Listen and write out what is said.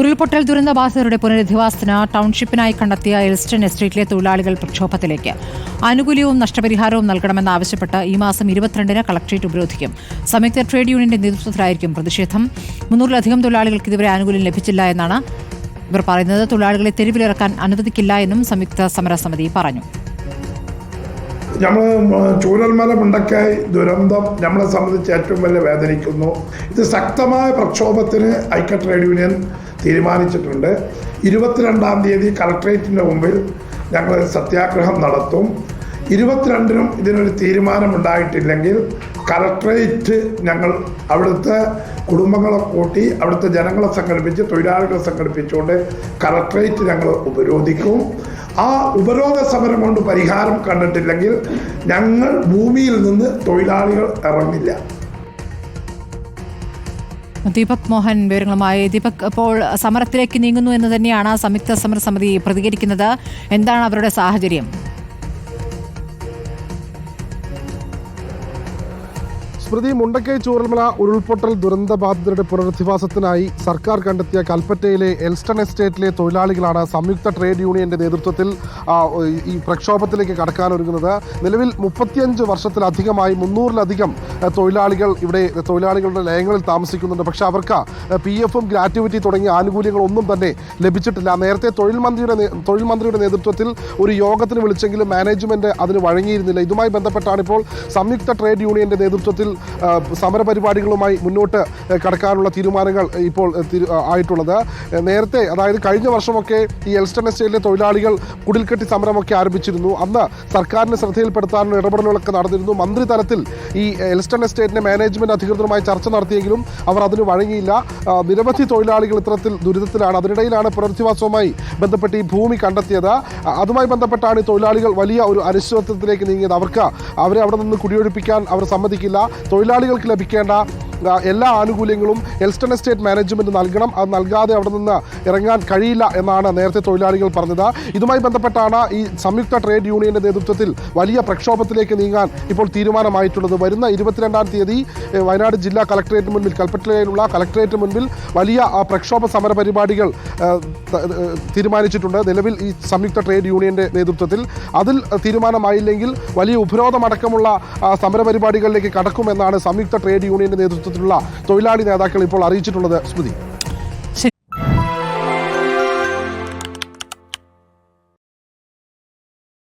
ഉരുൾപൊട്ടൽ ദുരന്തബാധിതരുടെ പുനരധിവാസത്തിന് ടൗൺഷിപ്പിനായി കണ്ടെത്തിയ എൽസ്റ്റൺ എസ്റ്റേറ്റിലെ തൊഴിലാളികൾ പ്രക്ഷോഭത്തിലേക്ക്. ആനുകൂല്യവും നഷ്ടപരിഹാരവും നൽകണമെന്നാവശ്യപ്പെട്ട് ഈ മാസം ഇരുപത്തിരണ്ടിന് കളക്ട്രേറ്റ് ഉപരോധിക്കും. സംയുക്ത ട്രേഡ് യൂണിയന്റെ നേതൃത്വത്തിലായിരിക്കും പ്രതിഷേധം. മുന്നൂറിലധികം തൊഴിലാളികൾക്ക് ഇതുവരെ ആനുകൂല്യം ലഭിച്ചില്ല എന്നാണ് ഇവർ പറയുന്നത്. തൊഴിലാളികളെ തെരുവിലിറക്കാൻ അനുവദിക്കില്ല എന്നും സംയുക്ത സമരസമിതി പറഞ്ഞു. നമ്മൾ ചൂരൽമല മുണ്ടക്കായി ദുരന്തം നമ്മളെ സംബന്ധിച്ച് ഏറ്റവും വലിയ വേദനിക്കുന്നു. ഇത് ശക്തമായ പ്രക്ഷോഭത്തിന് ഐക്യ ട്രേഡ് യൂണിയൻ തീരുമാനിച്ചിട്ടുണ്ട്. ഇരുപത്തിരണ്ടാം തീയതി കളക്ട്രേറ്റിന്റെ മുമ്പിൽ ഞങ്ങൾ സത്യാഗ്രഹം നടത്തും. ഇരുപത്തിരണ്ടിനും ഇതിനൊരു തീരുമാനമുണ്ടായിട്ടില്ലെങ്കിൽ കളക്ട്രേറ്റ് ഞങ്ങൾ അവിടുത്തെ കുടുംബങ്ങളെ കൂട്ടി അവിടുത്തെ ജനങ്ങളെ സംഘടിപ്പിച്ച് തൊഴിലാളികളെ സംഘടിപ്പിച്ചുകൊണ്ട് കലക്ട്രേറ്റ് ഞങ്ങൾ ഉപരോധിക്കും. ആ ഉപരോധ സമരം കൊണ്ട് പരിഹാരം കണ്ടിട്ടില്ലെങ്കിൽ ഞങ്ങൾ ഭൂമിയിൽ നിന്ന് തൊഴിലാളികൾ ഇറങ്ങില്ല. ദീപക് മോഹൻ വിവരങ്ങളുമായി. ദീപക് അപ്പോൾ സമരത്തിലേക്ക് നീങ്ങുന്നു എന്ന് തന്നെയാണ് സംയുക്ത സമരസമിതി പ്രതികരിക്കുന്നത്. എന്താണ് അവരുടെ സാഹചര്യം? സ്മൃതി മുണ്ടക്കൈ ചൂരൽമല ഉരുൾപൊട്ടൽ ദുരന്ത ബാധിതരുടെ പുനരധിവാസത്തിനായി സർക്കാർ കണ്ടെത്തിയ കൽപ്പറ്റയിലെ എൽസ്റ്റൺ എസ്റ്റേറ്റിലെ തൊഴിലാളികളാണ് സംയുക്ത ട്രേഡ് യൂണിയന്റെ നേതൃത്വത്തിൽ ഈ പ്രക്ഷോഭത്തിലേക്ക് കടക്കാനൊരുങ്ങുന്നത് നിലവിൽ മുപ്പത്തിയഞ്ച് വർഷത്തിലധികമായി മുന്നൂറിലധികം തൊഴിലാളികൾ ഇവിടെ തൊഴിലാളികളുടെ ലയങ്ങളിൽ താമസിക്കുന്നുണ്ട്. പക്ഷെ അവർക്ക് പി എഫും ഗ്രാറ്റുവിറ്റി തുടങ്ങിയ ആനുകൂല്യങ്ങളൊന്നും തന്നെ ലഭിച്ചിട്ടില്ല. നേരത്തെ തൊഴിൽ മന്ത്രിയുടെ തൊഴിൽ മന്ത്രിയുടെ നേതൃത്വത്തിൽ ഒരു യോഗത്തിന് വിളിച്ചെങ്കിലും മാനേജ്മെന്റ് അതിന് വഴങ്ങിയിരുന്നില്ല. ഇതുമായി ബന്ധപ്പെട്ടാണ് ഇപ്പോൾ സംയുക്ത ട്രേഡ് യൂണിയന്റെ നേതൃത്വത്തിൽ സമരപരിപാടികളുമായി മുന്നോട്ട് കടക്കാനുള്ള തീരുമാനങ്ങൾ ഇപ്പോൾ ആയിട്ടുള്ളത്. നേരത്തെ അതായത് കഴിഞ്ഞ വർഷമൊക്കെ ഈ എൽസ്റ്റൺ എസ്റ്റേറ്റിലെ തൊഴിലാളികൾ കുടിൽക്കെട്ടി സമരമൊക്കെ ആരംഭിച്ചിരുന്നു. അന്ന് സർക്കാരിനെ ശ്രദ്ധയിൽപ്പെടുത്താനുള്ള ഇടപെടലുകളൊക്കെ നടന്നിരുന്നു. മന്ത്രി തലത്തിൽ ഈ എൽസ്റ്റൺ എസ്റ്റേറ്റിന്റെ മാനേജ്മെന്റ് അധികൃതരുമായി ചർച്ച നടത്തിയെങ്കിലും അവർ അതിന് വഴങ്ങിയില്ല. നിരവധി തൊഴിലാളികൾ ഇത്തരത്തിൽ ദുരിതത്തിലാണ്. അതിനിടയിലാണ് പുനരധിവാസവുമായി ബന്ധപ്പെട്ട് ഈ ഭൂമി കണ്ടെത്തിയത്. അതുമായി ബന്ധപ്പെട്ടാണ് ഈ തൊഴിലാളികൾ വലിയ ഒരു അനിശ്ചിതത്വത്തിലേക്ക് നീങ്ങിയത്. അവർക്ക് അവരെ അവിടെ നിന്ന് കുടിയൊഴിപ്പിക്കാൻ അവർ സമ്മതിക്കില്ല. തൊഴിലാളികൾക്ക് ലഭിക്കേണ്ട എല്ലാ ആനുകൂല്യങ്ങളും എൽസ്റ്റൺ എസ്റ്റേറ്റ് മാനേജ്മെന്റ് നൽകണം. അത് നൽകാതെ അവിടെ നിന്ന് ഇറങ്ങാൻ കഴിയില്ല എന്നാണ് നേരത്തെ തൊഴിലാളികൾ പറഞ്ഞത്. ഇതുമായി ബന്ധപ്പെട്ടാണ് ഈ സംയുക്ത ട്രേഡ് യൂണിയന്റെ നേതൃത്വത്തിൽ വലിയ പ്രക്ഷോഭത്തിലേക്ക് നീങ്ങാൻ ഇപ്പോൾ തീരുമാനമായിട്ടുള്ളത്. വരുന്ന ഇരുപത്തിരണ്ടാം തീയതി വയനാട് ജില്ലാ കളക്ടറേറ്റ് മുൻപിൽ കൽപ്പറ്റയിലുള്ള കളക്ടറേറ്റ് മുൻപിൽ വലിയ പ്രക്ഷോഭ സമര പരിപാടികൾ തീരുമാനിച്ചിട്ടുണ്ട് നിലവിൽ ഈ സംയുക്ത ട്രേഡ് യൂണിയന്റെ നേതൃത്വത്തിൽ. അതിൽ തീരുമാനമായില്ലെങ്കിൽ വലിയ ഉപരോധമടക്കമുള്ള സമരപരിപാടികളിലേക്ക് കടക്കുമെന്നാണ് സംയുക്ത ട്രേഡ് യൂണിയന്റെ നേതൃത്വത്തിലുള്ള തൊഴിലാളി നേതാക്കൾ ഇപ്പോൾ അറിയിച്ചിട്ടുള്ളത് സ്മൃതി.